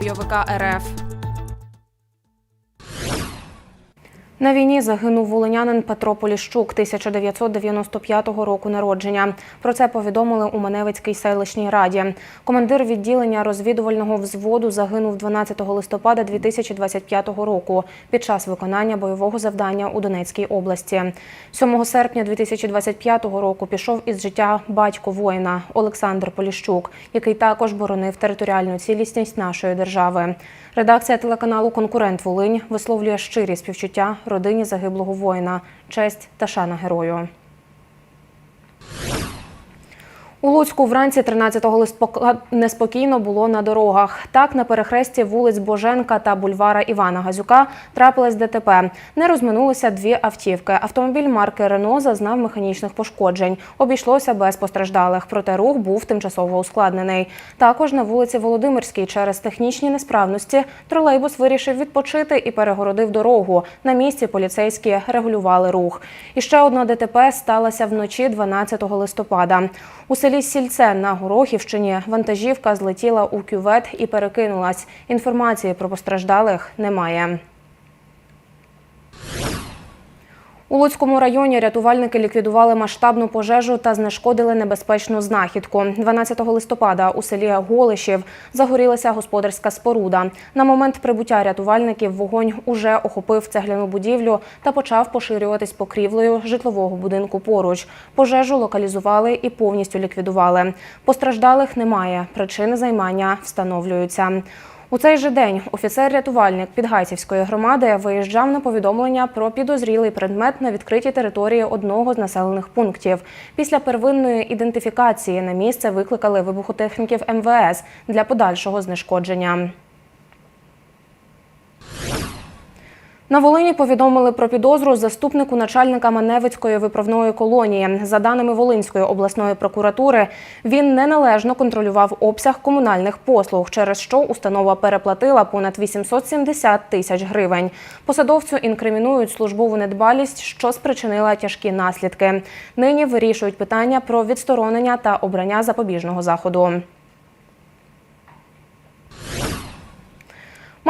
бойовика РФ. На війні загинув волинянин Петро Поліщук 1995 року народження. Про це повідомили у Маневицькій селищній раді. Командир відділення розвідувального взводу загинув 12 листопада 2025 року під час виконання бойового завдання у Донецькій області. 7 серпня 2025 року пішов із життя батько воїна Олександр Поліщук, який також боронив територіальну цілісність нашої держави. Редакція телеканалу Конкурент Волинь висловлює щирі співчуття родині загиблого воїна, честь та шана герою. У Луцьку вранці 13 листопада неспокійно було на дорогах. Так, на перехресті вулиць Боженка та бульвара Івана Газюка трапилось ДТП. Не розминулися дві автівки. Автомобіль марки Рено зазнав механічних пошкоджень. Обійшлося без постраждалих, проте рух був тимчасово ускладнений. Також на вулиці Володимирській через технічні несправності тролейбус вирішив відпочити і перегородив дорогу. На місці поліцейські регулювали рух. І ще одна ДТП сталася вночі 12 листопада. У селі Сільце на Горохівщині вантажівка злетіла у кювет і перекинулась. Інформації про постраждалих немає. У Луцькому районі рятувальники ліквідували масштабну пожежу та знешкодили небезпечну знахідку. 12 листопада у селі Голишів загорілася господарська споруда. На момент прибуття рятувальників вогонь уже охопив цегляну будівлю та почав поширюватись покрівлею житлового будинку поруч. Пожежу локалізували і повністю ліквідували. Постраждалих немає. Причини займання встановлюються. У цей же день офіцер-рятувальник Підгайцівської громади виїжджав на повідомлення про підозрілий предмет на відкритій території одного з населених пунктів. Після первинної ідентифікації на місце викликали вибухотехніків МВС для подальшого знешкодження. На Волині повідомили про підозру заступнику начальника Маневицької виправної колонії. За даними Волинської обласної прокуратури, він неналежно контролював обсяг комунальних послуг, через що установа переплатила понад 870 тисяч гривень. Посадовцю інкримінують службову недбалість, що спричинила тяжкі наслідки. Нині вирішують питання про відсторонення та обрання запобіжного заходу.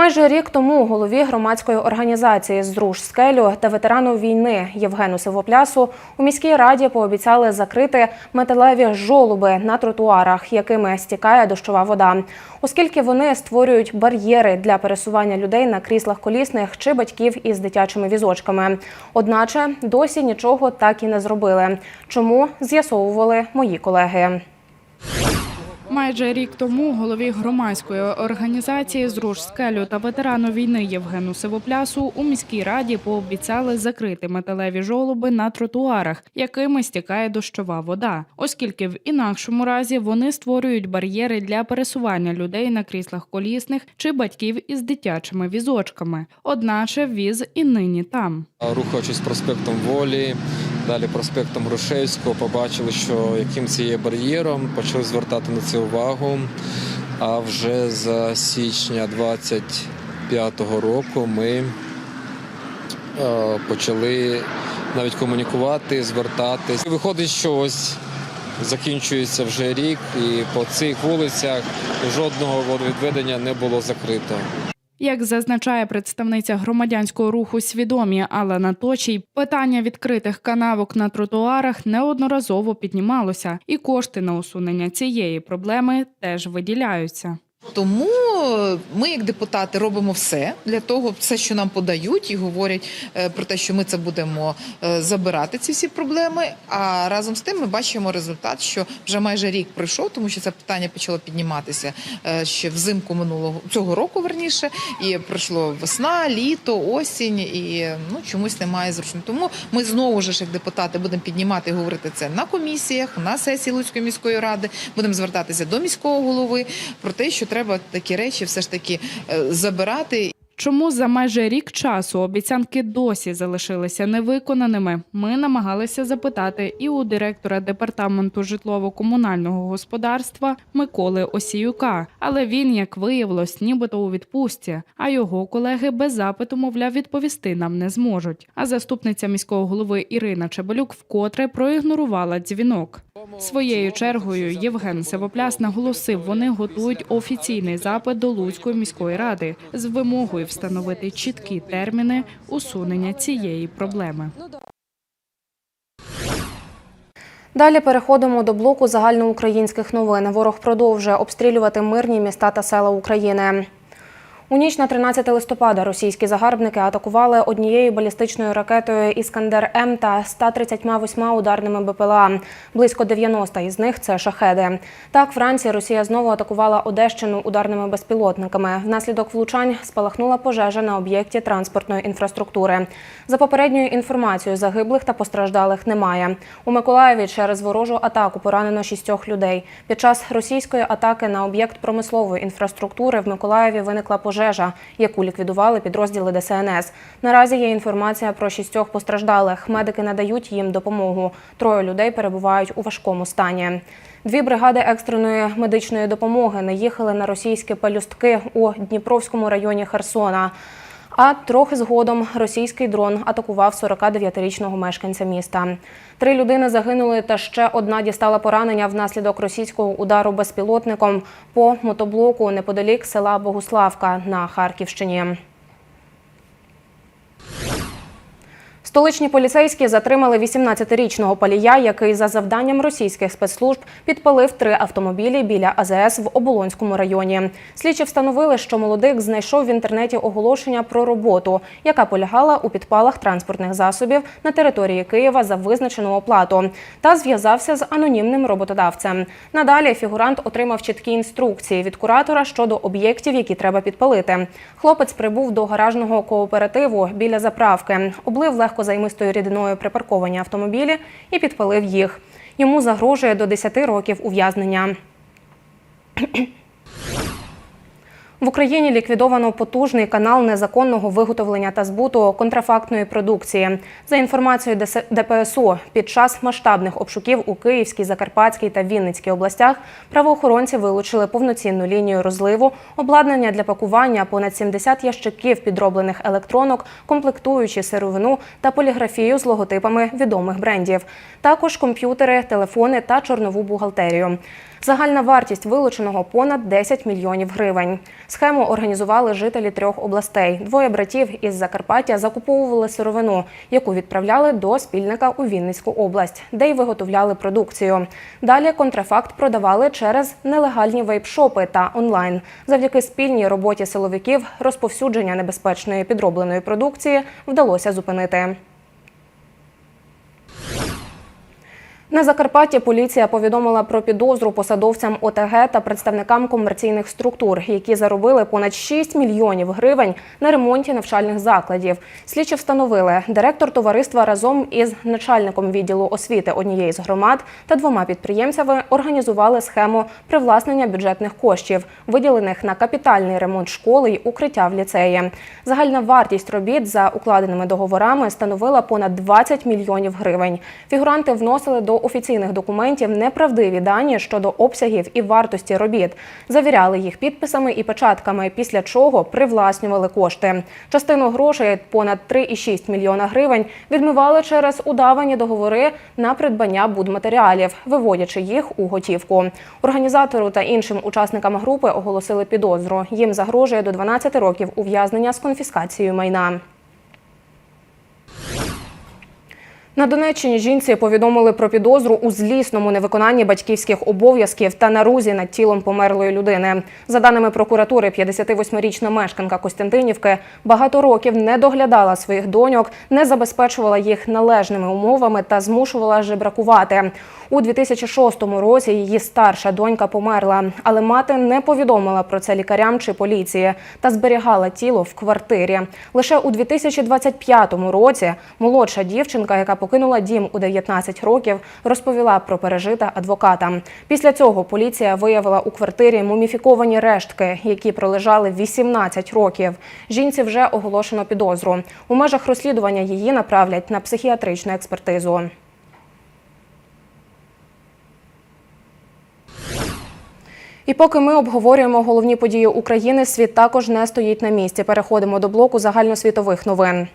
Майже рік тому голові громадської організації Зруж скелю та ветерану війни Євгену Сивоплясу у міській раді пообіцяли закрити металеві жолуби на тротуарах, якими стікає дощова вода, оскільки вони створюють бар'єри для пересування людей на кріслах колісних чи батьків із дитячими візочками. Одначе досі нічого так і не зробили. Чому з'ясовували мої колеги? Майже рік тому голові громадської організації «Зруж скелю та ветерану війни Євгену Сивоплясу у міській раді пообіцяли закрити металеві жолоби на тротуарах, якими стікає дощова вода, оскільки в інакшому разі вони створюють бар'єри для пересування людей на кріслах колісних чи батьків із дитячими візочками. Одначе віз і нині там. Рухаючись проспектом Волі, далі проспектом Грушевського, побачили, що яким це є бар'єром, почали звертати на це увагу. А вже з січня 25-го року ми е, почали навіть комунікувати, звертатись. Виходить, що ось закінчується вже рік, і по цих вулицях жодного водовідведення не було закрито. Як зазначає представниця громадянського руху свідомі Алана Точій, питання відкритих канавок на тротуарах неодноразово піднімалося, і кошти на усунення цієї проблеми теж виділяються. Тому ми, як депутати, робимо все для того, все, що нам подають, і говорять е, про те, що ми це будемо е, забирати, ці всі проблеми. А разом з тим ми бачимо результат, що вже майже рік пройшов, тому що це питання почало підніматися е, ще взимку минулого цього року, верніше, і пройшло весна, літо, осінь, і ну чомусь немає зручно. Тому ми знову ж як депутати будемо піднімати і говорити це на комісіях, на сесії Луцької міської ради. Будемо звертатися до міського голови про те, що треба такі речі все ж таки е, забирати. Чому за майже рік часу обіцянки досі залишилися невиконаними? Ми намагалися запитати і у директора департаменту житлово-комунального господарства Миколи Осіюка, але він, як виявилось, нібито у відпустці. А його колеги без запиту, мовляв, відповісти нам не зможуть. А заступниця міського голови Ірина Чебалюк вкотре проігнорувала дзвінок. Своєю чергою Євген Севопляс наголосив, вони готують офіційний запит до Луцької міської ради з вимогою встановити чіткі терміни усунення цієї проблеми. Далі переходимо до блоку загальноукраїнських новин. Ворог продовжує обстрілювати мирні міста та села України. У ніч на 13 листопада російські загарбники атакували однією балістичною ракетою Іскандер М та 138 ударними БПЛА. Близько 90 із них це шахеди. Так, вранці Росія знову атакувала Одещину ударними безпілотниками. Внаслідок влучань спалахнула пожежа на об'єкті транспортної інфраструктури. За попередньою інформацією, загиблих та постраждалих немає. У Миколаєві через ворожу атаку поранено шістьох людей. Під час російської атаки на об'єкт промислової інфраструктури в Миколаєві виникла пожежа, яку ліквідували підрозділи ДСНС. Наразі є інформація про шістьох постраждалих. Медики надають їм допомогу. Троє людей перебувають у важкому стані. Дві бригади екстреної медичної допомоги наїхали на російські пелюстки у Дніпровському районі Херсона. А трохи згодом російський дрон атакував 49-річного мешканця міста. Три людини загинули, та ще одна дістала поранення внаслідок російського удару безпілотником по мотоблоку неподалік села Богуславка на Харківщині. Столичні поліцейські затримали 18-річного палія, який за завданням російських спецслужб підпалив три автомобілі біля АЗС в Оболонському районі. Слідчі встановили, що молодик знайшов в інтернеті оголошення про роботу, яка полягала у підпалах транспортних засобів на території Києва за визначену оплату, та зв'язався з анонімним роботодавцем. Надалі фігурант отримав чіткі інструкції від куратора щодо об'єктів, які треба підпалити. Хлопець прибув до гаражного кооперативу біля заправки, облив легко займистою рідиною припарковані автомобілі і підпалив їх. Йому загрожує до 10 років ув'язнення. В Україні ліквідовано потужний канал незаконного виготовлення та збуту контрафактної продукції. За інформацією ДПСУ, під час масштабних обшуків у Київській, Закарпатській та Вінницькій областях правоохоронці вилучили повноцінну лінію розливу, обладнання для пакування, понад 70 ящиків підроблених електронок, комплектуючі сировину та поліграфію з логотипами відомих брендів. Також комп'ютери, телефони та чорнову бухгалтерію. Загальна вартість вилученого понад 10 мільйонів гривень. Схему організували жителі трьох областей. Двоє братів із Закарпаття закуповували сировину, яку відправляли до спільника у Вінницьку область, де й виготовляли продукцію. Далі контрафакт продавали через нелегальні вейп-шопи та онлайн. Завдяки спільній роботі силовиків розповсюдження небезпечної підробленої продукції вдалося зупинити. На Закарпатті поліція повідомила про підозру посадовцям ОТГ та представникам комерційних структур, які заробили понад 6 мільйонів гривень на ремонті навчальних закладів. Слідчі встановили, директор товариства разом із начальником відділу освіти однієї з громад та двома підприємцями організували схему привласнення бюджетних коштів, виділених на капітальний ремонт школи й укриття в ліцеї. Загальна вартість робіт за укладеними договорами становила понад 20 мільйонів гривень. Фігуранти вносили до офіційних документів неправдиві дані щодо обсягів і вартості робіт, завіряли їх підписами і печатками, після чого привласнювали кошти. Частину грошей, понад 3,6 мільйона гривень, відмивали через удавані договори на придбання будматеріалів, виводячи їх у готівку. Організатору та іншим учасникам групи оголосили підозру. Їм загрожує до 12 років ув'язнення з конфіскацією майна. На Донеччині жінці повідомили про підозру у злісному невиконанні батьківських обов'язків та нарузі над тілом померлої людини. За даними прокуратури, 58-річна мешканка Костянтинівки багато років не доглядала своїх доньок, не забезпечувала їх належними умовами та змушувала жебракувати. У 2006 році її старша донька померла, але мати не повідомила про це лікарям чи поліції та зберігала тіло в квартирі. Лише у 2025 році молодша дівчинка, яка покинула дім у 19 років, розповіла про пережите адвоката. Після цього поліція виявила у квартирі муміфіковані рештки, які пролежали 18 років. Жінці вже оголошено підозру. У межах розслідування її направлять на психіатричну експертизу. І поки ми обговорюємо головні події України, світ також не стоїть на місці. Переходимо до блоку загальносвітових новин.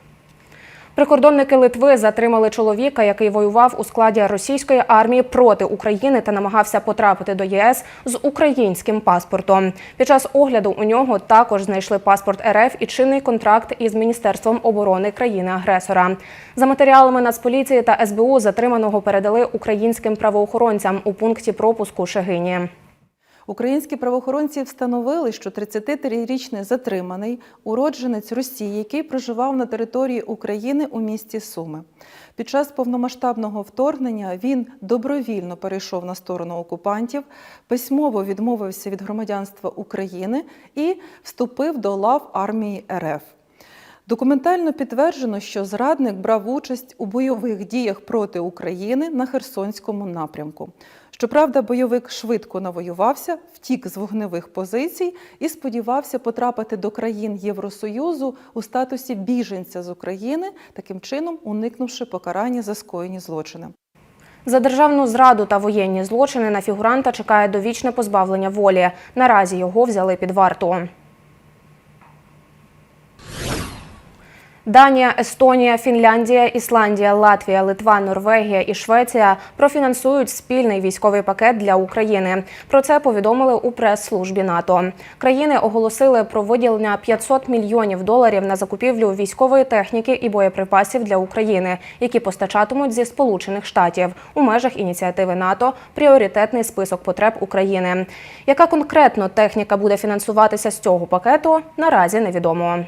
Прикордонники Литви затримали чоловіка, який воював у складі російської армії проти України та намагався потрапити до ЄС з українським паспортом. Під час огляду у нього також знайшли паспорт РФ і чинний контракт із Міністерством оборони країни-агресора. За матеріалами Нацполіції та СБУ затриманого передали українським правоохоронцям у пункті пропуску Шегині. Українські правоохоронці встановили, що 33-річний затриманий уродженець Росії, який проживав на території України у місті Суми. Під час повномасштабного вторгнення він добровільно перейшов на сторону окупантів, письмово відмовився від громадянства України і вступив до лав армії РФ. Документально підтверджено, що зрадник брав участь у бойових діях проти України на Херсонському напрямку. Щоправда, бойовик швидко навоювався, втік з вогневих позицій і сподівався потрапити до країн Євросоюзу у статусі біженця з України, таким чином уникнувши покарання за скоєні злочини. За державну зраду та воєнні злочини на фігуранта чекає довічне позбавлення волі. Наразі його взяли під варту. Данія, Естонія, Фінляндія, Ісландія, Латвія, Литва, Норвегія і Швеція профінансують спільний військовий пакет для України. Про це повідомили у прес-службі НАТО. Країни оголосили про виділення 500 мільйонів доларів на закупівлю військової техніки і боєприпасів для України, які постачатимуть зі Сполучених Штатів у межах ініціативи НАТО пріоритетний список потреб України. Яка конкретно техніка буде фінансуватися з цього пакету, наразі невідомо.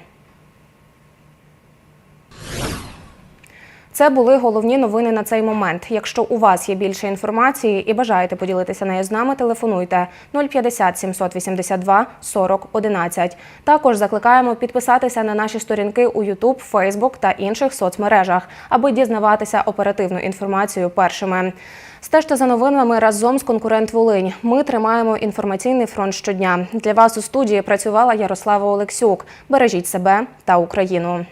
Це були головні новини на цей момент. Якщо у вас є більше інформації і бажаєте поділитися нею з нами, телефонуйте 050 782 40 11. Також закликаємо підписатися на наші сторінки у YouTube, Facebook та інших соцмережах, аби дізнаватися оперативну інформацію першими. Стежте за новинами разом з конкурент Волинь. Ми тримаємо інформаційний фронт щодня. Для вас у студії працювала Ярослава Олексюк. Бережіть себе та Україну.